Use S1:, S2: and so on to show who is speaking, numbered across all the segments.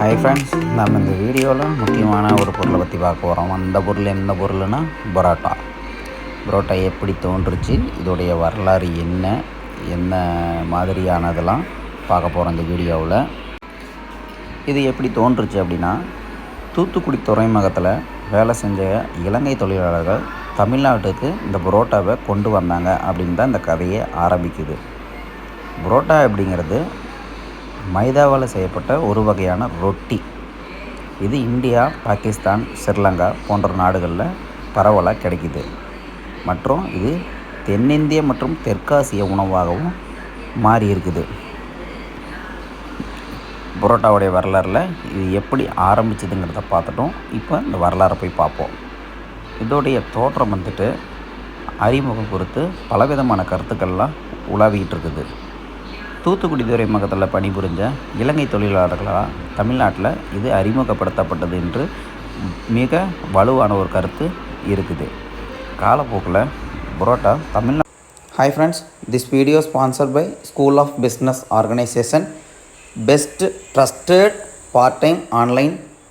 S1: Hi friends நம்ம இந்த வீடியோவில் முக்கியமான ஒரு பொருளை பற்றி பார்க்க போகிறோம் அந்த பொருள் எந்த பொருள்னா பரோட்டா. பரோட்டா எப்படி தோன்றுச்சு இதோடைய வரலாறு என்ன என்ன மாதிரியானதெல்லாம் பார்க்க போகிறோம் இந்த வீடியோவில். இது எப்படி தோன்றுச்சு அப்படின்னா தூத்துக்குடி துறைமுகத்தில் வேலை செஞ்ச இலங்கை தொழிலாளர்கள் தமிழ்நாட்டுக்கு இந்த புரோட்டாவை கொண்டு வந்தாங்க அப்படின்னு தான் இந்த கதையை ஆரம்பிக்குது. புரோட்டா அப்படிங்கிறது மைதாவால் செய்யப்பட்ட ஒரு வகையான ரொட்டி. இது இந்தியா பாகிஸ்தான் ஸ்ரீலங்கா போன்ற நாடுகளில் பரவலாக கிடைக்குது. மற்றும் இது தென்னிந்திய மற்றும் தெற்காசிய உணவாகவும் மாறி இருக்குது புரோட்டாவுடைய வரலாறில் இது எப்படி ஆரம்பிச்சதுங்கிறத பார்த்துட்டோம். இப்போ இந்த வரலாறை போய் பார்ப்போம். இதோடைய தோற்றம் வந்துட்டு அறிமுகம் குறித்து பலவிதமான கருத்துக்கள்லாம் உலாவிக்கிட்டு இருக்குது. தூத்துக்குடி துறைமுகத்தில் பணிபுரிஞ்ச இலங்கை தொழிலாளர்களால் தமிழ்நாட்டில் இது அறிமுகப்படுத்தப்பட்டது என்று மிக வலுவான ஒரு கருத்து இருக்குது. காலப்போக்கில் parotta தமிழ்நா hi friends this video sponsored by school of business organisation best trusted part time online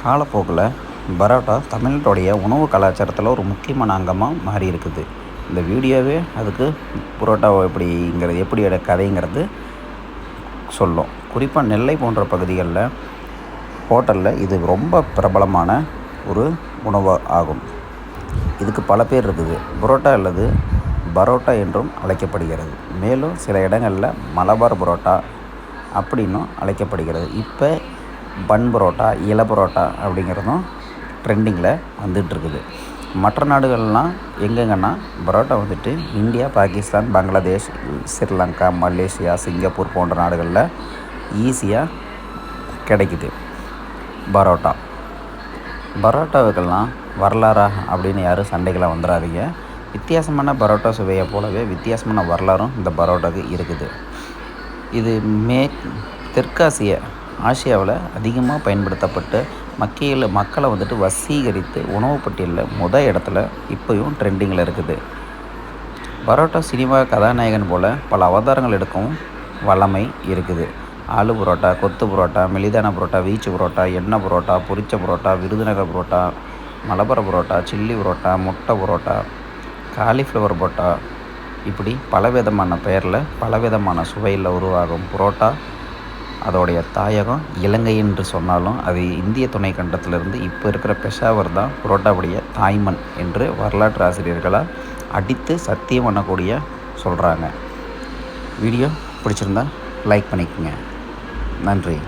S1: காலப்போக்கில் பரோட்டா தமிழ்நாட்டுடைய உணவு கலாச்சாரத்தில் ஒரு முக்கியமான அங்கமாக மாறி இருக்குது. இந்த வீடியோவே அதுக்கு புரோட்டாவை எப்படிங்கிறது எப்படி கதைங்கிறது சொல்லும். குறிப்பாக நெல்லை போன்ற பகுதிகளில் ஹோட்டலில் இது ரொம்ப பிரபலமான ஒரு உணவு ஆகும். இதுக்கு பல பேர் இருக்குது. புரோட்டா அல்லது பரோட்டா என்றும் அழைக்கப்படுகிறது. மேலும் சில இடங்களில் மலபார் புரோட்டா அப்படின்னும் அழைக்கப்படுகிறது. இப்போ பன் பரோட்டா இலை பரோட்டா அப்படிங்கிறதும் ட்ரெண்டிங்கில் வந்துட்டுருக்குது. மற்ற நாடுகள்லாம் எங்கெங்கன்னா பரோட்டா வந்துட்டு India Pakistan Bangladesh Sri Lanka Malaysia Singapore போன்ற நாடுகளில் ஈஸியாக கிடைக்குது பரோட்டா. பரோட்டாவுக்கெல்லாம் வரலாறா அப்படின்னு யாரும் சண்டைகளாக வந்துடாதீங்க வித்தியாசமான பரோட்டா சுவையை போலவே வித்தியாசமான வரலாறும் இந்த பரோட்டாவுக்கு இருக்குது. இது மே தெற்காசிய ஆசியாவில் அதிகமாக பயன்படுத்தப்பட்டு மக்கியில் மக்களை வந்துட்டு வசீகரித்து உணவு பட்டியலில் முத இடத்துல இப்போயும் ட்ரெண்டிங்கில் இருக்குது. பரோட்டா சினிமா கதாநாயகன் போல் பல அவதாரங்கள் எடுக்கும் வளமை இருக்குது. ஆலு புரோட்டா கொத்து புரோட்டா மெலிதான புரோட்டா வீச்சு புரோட்டா எண்ணெய் புரோட்டா பொரிச்ச புரோட்டா விருதுநகர் புரோட்டா மலபர புரோட்டா சில்லி புரோட்டா முட்டை புரோட்டா காலிஃப்ளவர் புரோட்டா இப்படி பலவிதமான பெயரில் பலவிதமான சுவையில் உருவாகும் புரோட்டா அதோடைய தாயகம் இலங்கை என்று சொன்னாலும் அது இந்திய துணை கண்டத்திலிருந்து இப்போ இருக்கிற பெஷாவர் தான் புரோட்டாவுடைய தாய்மண் என்று வரலாற்று ஆசிரியர்களால் அடித்து சத்தியம் பண்ணக்கூடிய சொல்கிறாங்க வீடியோ பிடிச்சிருந்தா லைக் பண்ணிக்கோங்க. நன்றி.